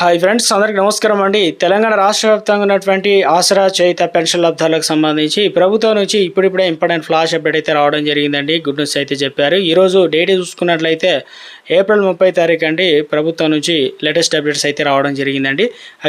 Hi friends అందరికీ నమస్కారం అండి. తెలంగాణ రాష్ట్ర వ్యాప్తంగా ఉన్నటువంటి ఆసరా చేయిత పెన్షన్ లబ్ధాలకు సంబంధించి ప్రభుత్వం నుంచి ఇప్పుడిప్పుడే ఇంపార్టెంట్ ఫ్లాష్ అప్డేట్ అయితే రావడం జరిగిందండి. గుడ్ న్యూస్ అయితే చెప్పారు. ఈరోజు డేట్ చూసుకున్నట్లయితే ఏప్రిల్ ముప్పై తారీఖు అండి ప్రభుత్వం నుంచి లేటెస్ట్ అప్డేట్స్ అయితే రావడం జరిగిందండి.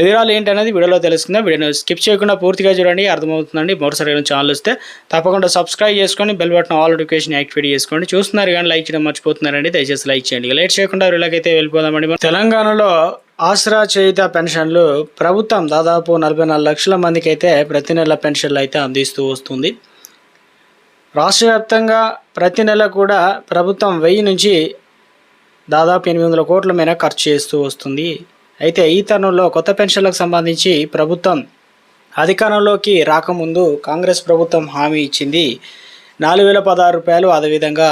వివరాలు ఏంటనేది వీడియోలో తెలుసుకుందాం. వీడియోని స్కిప్ చేయకుండా పూర్తిగా చూడండి. అర్థమవుతుందండి. మరోసారి ఛానల్ వస్తే తప్పకుండా సబ్స్క్రైబ్ చేసుకొని bell button all notification activate చేసుకోండి. చూస్తున్నారు కానీ లైక్ చేయడం మర్చిపోతున్నారండి. దయచేసి లైక్ చేయండి. లేట్ చేయకుండా వీళ్ళకైతే వెళ్ళిపోదామండి. తెలంగాణలో ఆసరా చేయుత పెన్షన్లు ప్రభుత్వం దాదాపు నలభై నాలుగు లక్షల మందికి అయితే ప్రతి నెల పెన్షన్లు అయితే అందిస్తూ వస్తుంది. రాష్ట్ర వ్యాప్తంగా ప్రతి నెల కూడా ప్రభుత్వం వెయ్యి నుంచి దాదాపు ఎనిమిది వందల కోట్ల మేర ఖర్చు చేస్తూ వస్తుంది. అయితే ఈ తరుణంలో కొత్త పెన్షన్లకు సంబంధించి ప్రభుత్వం అధికారంలోకి రాకముందు కాంగ్రెస్ ప్రభుత్వం హామీ ఇచ్చింది. నాలుగు వేల పదహారు రూపాయలు అదేవిధంగా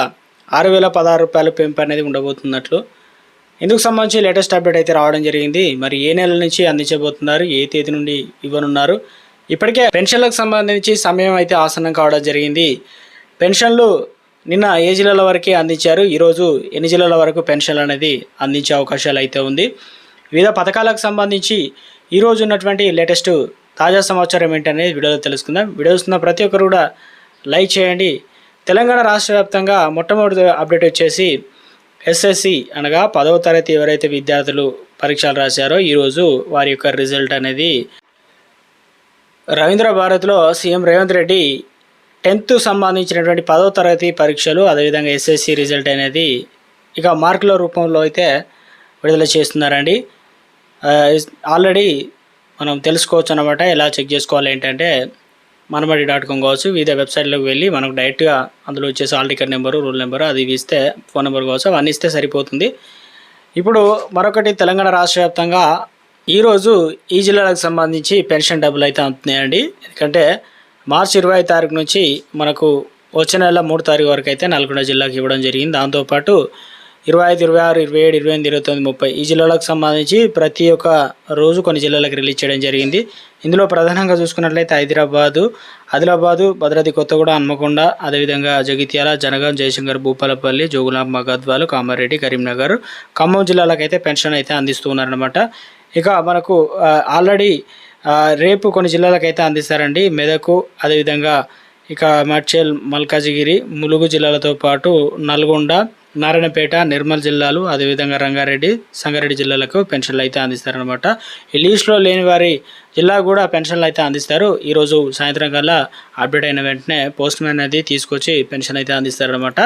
ఆరు వేల పదహారు రూపాయలు పెంపు అనేది ఉండబోతున్నట్లు. ఇందుకు సంబంధించి లేటెస్ట్ అప్డేట్ అయితే రావడం జరిగింది. మరి ఏ నెల నుంచి అందించబోతున్నారు? ఏ తేదీ నుండి ఇవ్వనున్నారు? ఇప్పటికే పెన్షన్లకు సంబంధించి సమయం అయితే ఆసనం కావడం జరిగింది. పెన్షన్లు నిన్న ఏ జిల్లాల వరకే అందించారు? ఈరోజు ఎన్ని జిల్లాల వరకు పెన్షన్లు అనేది అందించే అవకాశాలు అయితే ఉంది. వివిధ పథకాలకు సంబంధించి ఈరోజు ఉన్నటువంటి లేటెస్ట్ తాజా సమాచారం ఏంటనేది వీడియోలో తెలుసుకుందాం. వీడియో చూస్తున్న ప్రతి ఒక్కరు కూడా లైక్ చేయండి. తెలంగాణ రాష్ట్ర వ్యాప్తంగా మొట్టమొదటి అప్డేట్ వచ్చేసి ఎస్ఎస్సి అనగా పదవ తరగతి ఎవరైతే విద్యార్థులు పరీక్షలు రాశారో ఈరోజు వారి యొక్క రిజల్ట్ అనేది రవీంద్ర భారత్లో సీఎం రేవంత్ రెడ్డి టెన్త్ సంబంధించినటువంటి పదవ తరగతి పరీక్షలు అదేవిధంగా ఎస్ఎస్సి రిజల్ట్ అనేది ఇక మార్కుల రూపంలో అయితే విడుదల చేస్తున్నారండి. ఆల్రెడీ మనం తెలుసుకోవచ్చు అనమాట ఎలా చెక్ చేసుకోవాలి ఏంటంటే మనబడి డాట్ కామ్ కావచ్చు వివిధ వెబ్సైట్లోకి వెళ్ళి మనకు డైరెక్ట్గా అందులో వచ్చేసి all ticket number rule number అది ఇస్తే ఫోన్ నెంబర్ కావచ్చు అవన్నీ ఇస్తే సరిపోతుంది. ఇప్పుడు మరొకటి తెలంగాణ రాష్ట్ర వ్యాప్తంగా ఈరోజు ఈ జిల్లాలకు సంబంధించి పెన్షన్ డబ్బులు అయితే అందుతున్నాయండి. ఎందుకంటే మార్చి ఇరవై తారీఖు నుంచి మనకు వచ్చే నెల మూడు తారీఖు వరకు అయితే నల్గొండ జిల్లాకి ఇవ్వడం జరిగింది. దాంతోపాటు ఇరవై ఐదు ఇరవై ఆరు ఇరవై ఏడు ఇరవై ఎనిమిది ఇరవై తొమ్మిది ముప్పై ఈ జిల్లాలకు సంబంధించి ప్రతి ఒక్క రోజు కొన్ని జిల్లాలకు రిలీజ్ చేయడం జరిగింది. ఇందులో ప్రధానంగా చూసుకున్నట్లయితే హైదరాబాదు ఆదిలాబాదు భద్రాద్రి కొత్తగూడ హన్మకొండ అదేవిధంగా జగిత్యాల జనగాం జయశంకర్ భూపాలపల్లి జోగులాంబ గద్వాలు కామారెడ్డి కరీంనగర్ ఖమ్మం జిల్లాలకు అయితే పెన్షన్ అయితే అందిస్తూ ఉన్నారనమాట ఇక మనకు ఆల్రెడీ రేపు కొన్ని జిల్లాలకైతే అందిస్తారండి. మెదకు అదేవిధంగా ఇక మడ్చేల్ మల్కాజిగిరి ములుగు జిల్లాలతో పాటు నల్గొండ నారాయణపేట నిర్మల్ జిల్లాలు అదేవిధంగా రంగారెడ్డి సంగారెడ్డి జిల్లాలకు పెన్షన్లు అయితే అందిస్తారనమాట ఈ లీస్ట్లో లేని వారి జిల్లా కూడా పెన్షన్లు అయితే అందిస్తారు. ఈరోజు సాయంత్రం కల్లా అప్డేట్ అయిన వెంటనే పోస్ట్ మ్యాన్ అనేది తీసుకొచ్చి పెన్షన్ అయితే అందిస్తారనమాట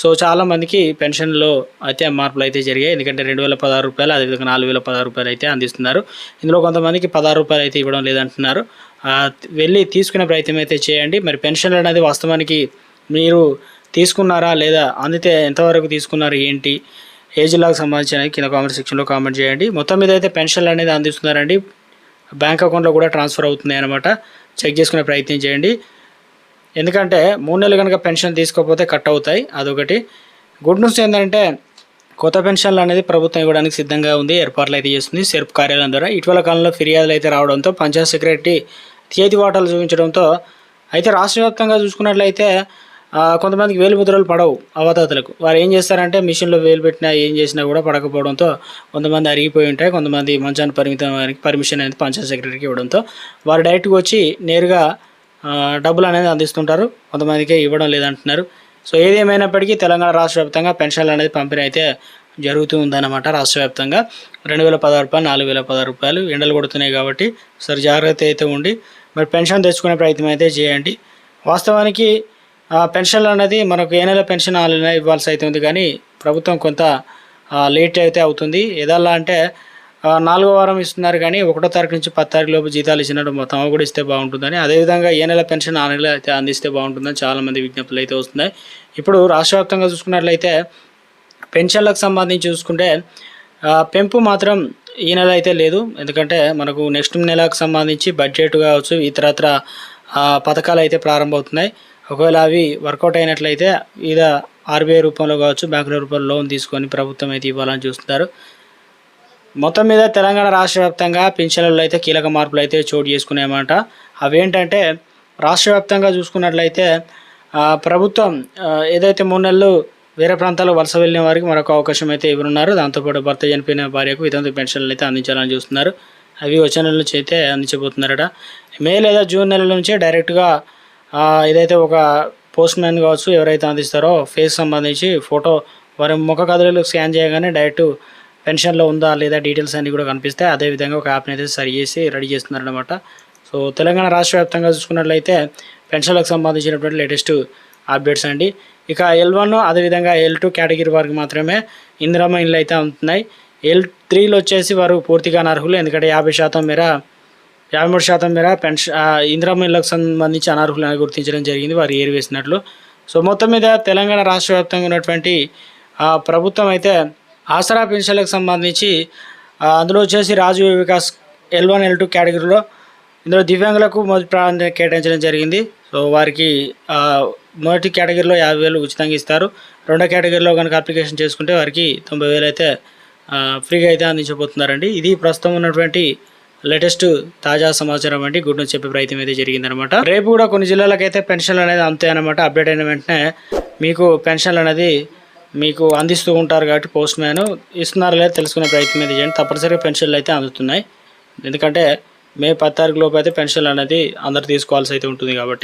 సో చాలామందికి పెన్షన్లో అయితే మార్పులు అయితే జరిగాయి. ఎందుకంటే రెండు వేల పదహారు రూపాయలు అదేవిధంగా నాలుగు వేల పదహారు రూపాయలు అయితే అందిస్తున్నారు. ఇందులో కొంతమందికి పదహారు రూపాయలు అయితే ఇవ్వడం లేదంటున్నారు. వెళ్ళి తీసుకునే ప్రయత్నం అయితే చేయండి. మరి పెన్షన్లు అనేది వాస్తవానికి మీరు తీసుకున్నారా లేదా? అందితే ఎంతవరకు తీసుకున్నారు? ఏంటి? ఏజ్ లాగా సంబంధించిన కింద కామెంట్ సెక్షన్లో కామెంట్ చేయండి. మొత్తం మీద అయితే పెన్షన్లు అనేది అందిస్తున్నారండి. బ్యాంక్ అకౌంట్లో కూడా ట్రాన్స్ఫర్ అవుతుంది అనమాట చెక్ చేసుకునే ప్రయత్నం చేయండి. ఎందుకంటే మూడు నెలలు కనుక పెన్షన్ తీసుకోకపోతే కట్ అవుతాయి. అదొకటి. గుడ్ న్యూస్ ఏంటంటే కొత్త పెన్షన్లు అనేది ప్రభుత్వం ఇవ్వడానికి సిద్ధంగా ఉంది. ఏర్పాట్లు అయితే చేస్తుంది. సెర్ప్ కార్యాలయం ద్వారా. ఇటీవల కాలంలో ఫిర్యాదులు అయితే రావడంతో పంచాయత్ సెక్రటరీ తీయతి వాటాలు చూపించడంతో అయితే రాష్ట్ర వ్యాప్తంగా చూసుకున్నట్లయితే కొంతమందికి వేలు ముద్రలు పడవు అవతాతలకు. వారు ఏం చేస్తారంటే మిషన్లో వేలు పెట్టినా ఏం చేసినా కూడా పడకపోవడంతో కొంతమంది అరిగిపోయి ఉంటాయి. కొంతమంది మంచాన్ని పరిమితం పర్మిషన్ అనేది పంచాయత్ సెక్రటరీకి ఇవ్వడంతో వారు డైరెక్ట్గా వచ్చి నేరుగా డబ్బులు అనేది అందిస్తుంటారు. కొంతమందికి ఇవ్వడం లేదంటున్నారు. సో ఏది ఏమైనప్పటికీ తెలంగాణ రాష్ట్ర వ్యాప్తంగా పెన్షన్లు అనేది పంపిణీ అయితే జరుగుతూ ఉందన్నమాట రాష్ట్ర వ్యాప్తంగా. రెండు వేల పదహారు రూపాయలు నాలుగు వేల పదహారు రూపాయలు ఎండలు కొడుతున్నాయి కాబట్టి సరి జాగ్రత్త అయితే ఉండి మరి పెన్షన్ తెచ్చుకునే ప్రయత్నం అయితే చేయండి. వాస్తవానికి పెన్షన్లు అనేది మనకు ఏ నెల పెన్షన్ ఆ నెల ఇవ్వాల్సి అయితే ఉంది కానీ ప్రభుత్వం కొంత లేట్ అయితే అవుతుంది. ఏదల్లా అంటే నాలుగో వారం ఇస్తున్నారు కానీ ఒకటో తారీఖు నుంచి పది తారీఖు లోపు జీతాలు ఇచ్చినట్టు మొత్తం కూడా ఇస్తే బాగుంటుందని. అదేవిధంగా ఏ నెల పెన్షన్ ఆ నెల అయితే అందిస్తే బాగుంటుందని చాలామంది విజ్ఞప్తులు అయితే వస్తున్నాయి. ఇప్పుడు రాష్ట్ర వ్యాప్తంగా చూసుకున్నట్లయితే పెన్షన్లకు సంబంధించి చూసుకుంటే పెంపు మాత్రం ఈ నెల అయితే లేదు. ఎందుకంటే మనకు నెక్స్ట్ నెలకు సంబంధించి బడ్జెట్ కావచ్చు ఇతరత్ర పథకాలు అయితే ప్రారంభమవుతున్నాయి. ఒకవేళ అవి వర్కౌట్ అయినట్లయితే ఇద ఆర్బీఐ రూపంలో కావచ్చు బ్యాంకుల రూపంలో లోన్ తీసుకొని ప్రభుత్వం అయితే ఇవ్వాలని చూస్తున్నారు. మొత్తం మీద తెలంగాణ రాష్ట్ర వ్యాప్తంగా పింఛన్లలో అయితే కీలక మార్పులు అయితే చోటు చేసుకున్నాయన్నమాట. అవేంటంటే రాష్ట్ర వ్యాప్తంగా చూసుకున్నట్లయితే ప్రభుత్వం ఏదైతే మూడు నెలలు వేరే ప్రాంతాల్లో వలస వెళ్ళిన వారికి మరొక అవకాశం అయితే ఇవ్వనున్నారు. దాంతోపాటు భర్త చనిపోయిన భార్యకు వితంతు పెన్షన్లు అయితే అందించాలని చూస్తున్నారు. అవి వచ్చే నెల నుంచి అయితే అందించబోతున్నారట. మే లేదా జూన్ నెల నుంచే డైరెక్ట్గా ఏదైతే ఇదైతే ఒక పోస్ట్ మ్యాన్ కావచ్చు ఎవరైతే అందిస్తారో ఫేస్ సంబంధించి ఫోటో వారి ముఖ కదలికలు స్కాన్ చేయగానే డైరెక్ట్ పెన్షన్లో ఉందా లేదా డీటెయిల్స్ అన్నీ కూడా కనిపిస్తాయి. అదేవిధంగా ఒక యాప్ని అయితే సరి చేసి రెడీ చేస్తున్నారనమాట సో తెలంగాణ రాష్ట్ర వ్యాప్తంగా చూసుకున్నట్లయితే పెన్షన్లకు సంబంధించినటువంటి లేటెస్ట్ అప్డేట్స్ అండి. ఇక ఎల్ వన్ అదేవిధంగా ఎల్ టూ కేటగిరీ వారికి మాత్రమే ఇందిరామ ఇళ్ళు అయితే ఉంటున్నాయి ఎల్ త్రీలో వచ్చేసి వారు పూర్తిగా అనర్హులు. ఎందుకంటే యాభై శాతం మేర యాభై మూడు శాతం మేర పెన్షన్ ఇందిరమ్మ ఇళ్ళకు సంబంధించి అనర్హులను గుర్తించడం జరిగింది. వారు ఏరివేసినట్లు. సో మొత్తం మీద తెలంగాణ రాష్ట్ర వ్యాప్తంగా ఉన్నటువంటి ప్రభుత్వం అయితే ఆసరా పెన్షన్లకు సంబంధించి అందులో వచ్చేసి Rajiv Vikas L one L two కేటగిరీలో ఇందులో దివ్యాంగులకు మొదటి ప్రాధాన్యత కేటాయించడం జరిగింది. సో వారికి మొదటి కేటగిరీలో యాభై వేలు ఉచితంగా ఇస్తారు. రెండో కేటగిరీలో కనుక అప్లికేషన్ చేసుకుంటే వారికి తొంభై వేలు అయితే ఫ్రీగా అయితే అందించబోతున్నారండి. ఇది ప్రస్తుతం ఉన్నటువంటి లేటెస్ట్ తాజా సమాచారం అండి. గుడ్ నుంచి చెప్పే ప్రయత్నం అయితే జరిగిందనమాట రేపు కూడా కొన్ని జిల్లాలకైతే పెన్షన్లు అనేది అంతే అనమాట అప్డేట్ అయిన వెంటనే మీకు పెన్షన్లు అనేది మీకు అందిస్తూ ఉంటారు కాబట్టి పోస్ట్ మ్యాన్ ఇస్తున్నారో లేదా తెలుసుకునే ప్రయత్నం అయితే చేయండి. తప్పనిసరిగా పెన్షన్లు అయితే అందుతున్నాయి. ఎందుకంటే మే పది తారీఖు లోపు అయితే పెన్షన్లు అనేది అందరు తీసుకోవాల్సి అయితే ఉంటుంది కాబట్టి